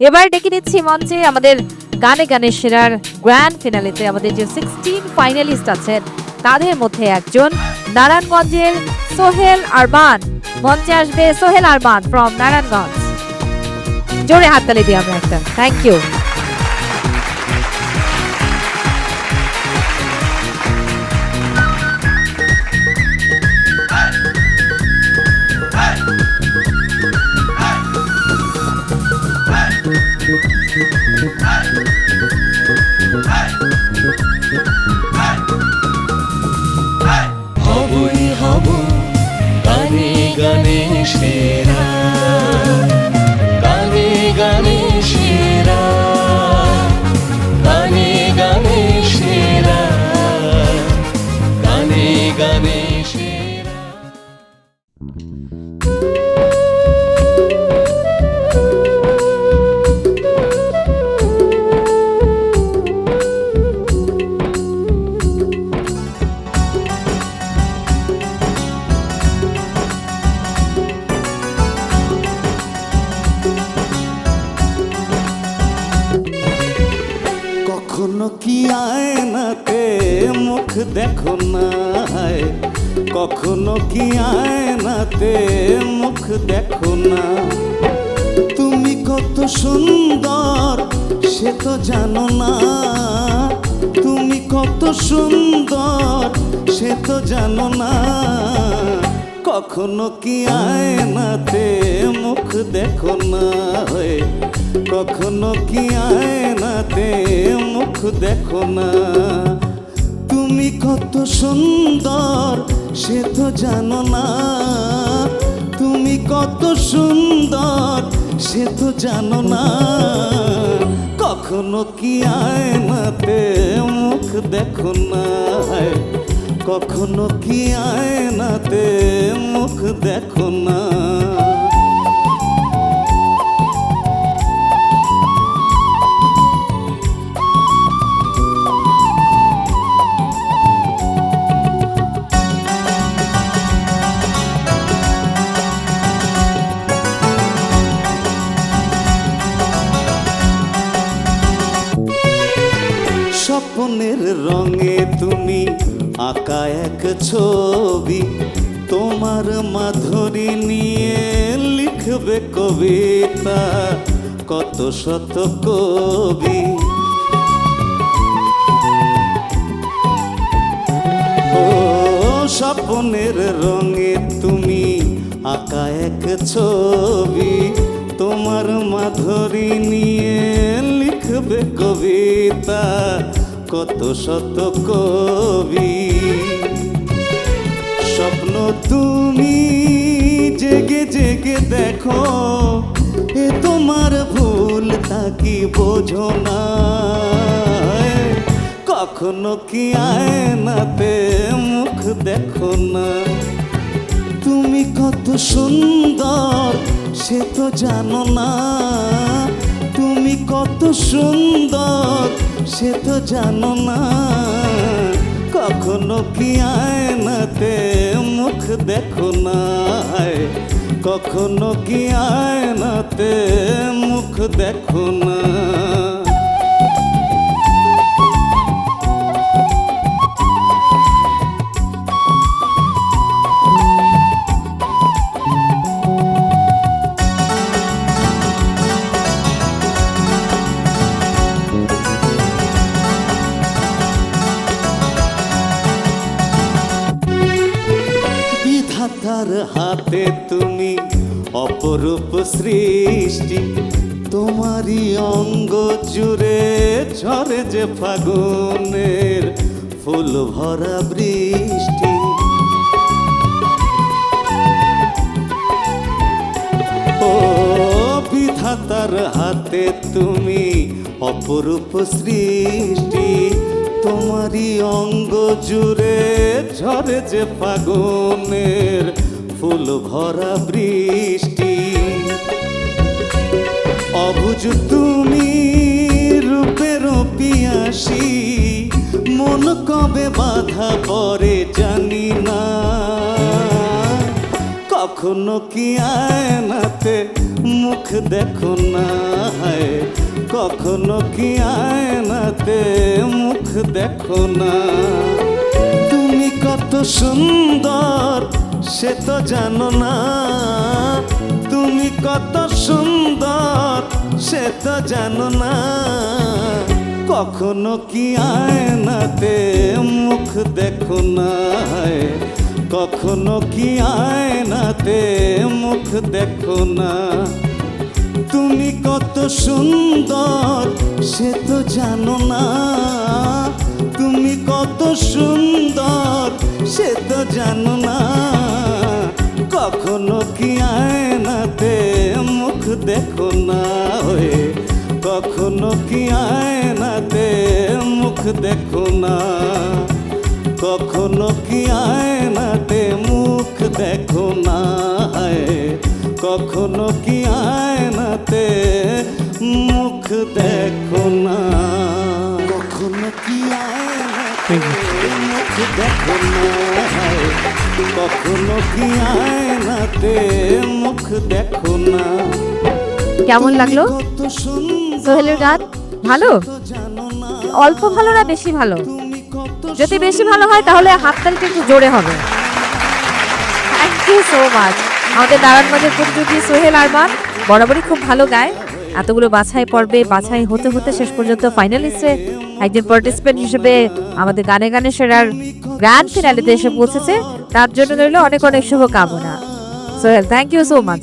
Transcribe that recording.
এবার ডেকে নিচ্ছি মঞ্চে আমাদের গানে গানে সেরার গ্র্যান্ড ফিনালেতে আমাদের যে সিক্সটিন ফাইনালিস্ট আছেন, তাদের মধ্যে একজন নারায়ণগঞ্জের সোহেল আরবান মঞ্চে আসবে সোহেল আরবান ফ্রম নারায়ণগঞ্জ। জোরে হাততালি দিই আমরা একটা। থ্যাংক ইউ গানে কখনো কি আয়নাতে মুখ দেখো না। কখনো কি আয়নাতে মুখ দেখো না তুমি কত সুন্দর, সে তো জানো না। তুমি কত সুন্দর, সে তো জানো না। কখনো কি আয়নাতে মুখ দেখো না হয়ে কখনো কি আয়নাতে মুখ দেখো না? তুমি কত সুন্দর, সে তো জানো না। তুমি কত সুন্দর, সে তো জানো না। কখনো কি আয়নাতে মুখ দেখো না কখনো কি আয়নাতে মুখ দেখো না? স্বপ্নের রঙে তুমি আঁকা এক ছবি তোমার মাধুরী নিয়ে লিখবে কবিতা, কত শত কবি। ও স্বপ্নের রঙে তুমি আঁকা এক ছবি তোমার মাধুরী নিয়ে লিখবে কবিতা কত শত কবি। স্বপ্ন তুমি জেগে জেগে দেখো, এ তোমার ভুল তা বোঝো না। কখনো কি আয়নাতে মুখ দেখো না। তুমি কত সুন্দর, সে তো জানো না। তুমি কত সুন্দর সে তো জানো না, কখনো কি আয়নাতে মুখ দেখো না কখনো কি আয়নাতে মুখ দেখো না। বিধাতার হাতে তুমি অপরূপ সৃষ্টি। তোমারই অঙ্গ জুড়ে ঝরে যে ফাগুনের ফুল ভরা বৃষ্টি। ও বিধাতার হাতে তুমি অপরূপ সৃষ্টি। তোমারই অঙ্গ জুড়ে ঝরে যে ফাগুনের ফুল ভরা বৃষ্টি। অবুজ তুমি রূপের পিয়াসি, মন কবে বাধা পরে জানি না। কখনো কি আয়নাতে মুখ দেখো না হায়? কখনো কি আয়নাতে মুখ দেখো না? তুমি কত সুন্দর সে তো জানো না। তুমি কত সুন্দর, সে তো জানো না। কখনো কি আয়নাতে মুখ দেখো না কখনো কি আয়নাতে মুখ দেখো না? তুমি কত সুন্দর, সে তো জানো না। তুমি কত সুন্দর সে তো জানো না, কখনো কি আয়নাতে মুখ দেখো না হয়ে কখনো কি আয়নাতে মুখ দেখো না, কখনো কি আয়নাতে মুখ দেখো না কখনো কি আয়নাতে মুখ দেখো না। মুখ দেখো না কখনো কি আয়নাতে মুখ দেখো না। কেমন লাগল? সোহেলের গান ভালো? অল্প ভালো না বেশি ভালো? যদি বেশি ভালো হয় তাহলে হাততালিটা একটু জোরে হবে। থ্যাংক ইউ সো মাচ আমাদের নারায়ণগঞ্জের প্রতিযোগী সোহেল আরমান বরাবরই খুব ভালো গায়। এতগুলো বাছাই পর্বে বাছাই হতে হতে শেষ পর্যন্ত ফাইনালিস্টে একজন পার্টিসিপেন্ট হিসেবে আমাদের গানে গানে সেরার গ্র্যান্ড ফিনালিতে এসে পৌঁছেছে। তার জন্য রইল অনেক অনেক শুভকামনা। Sohel thank you so much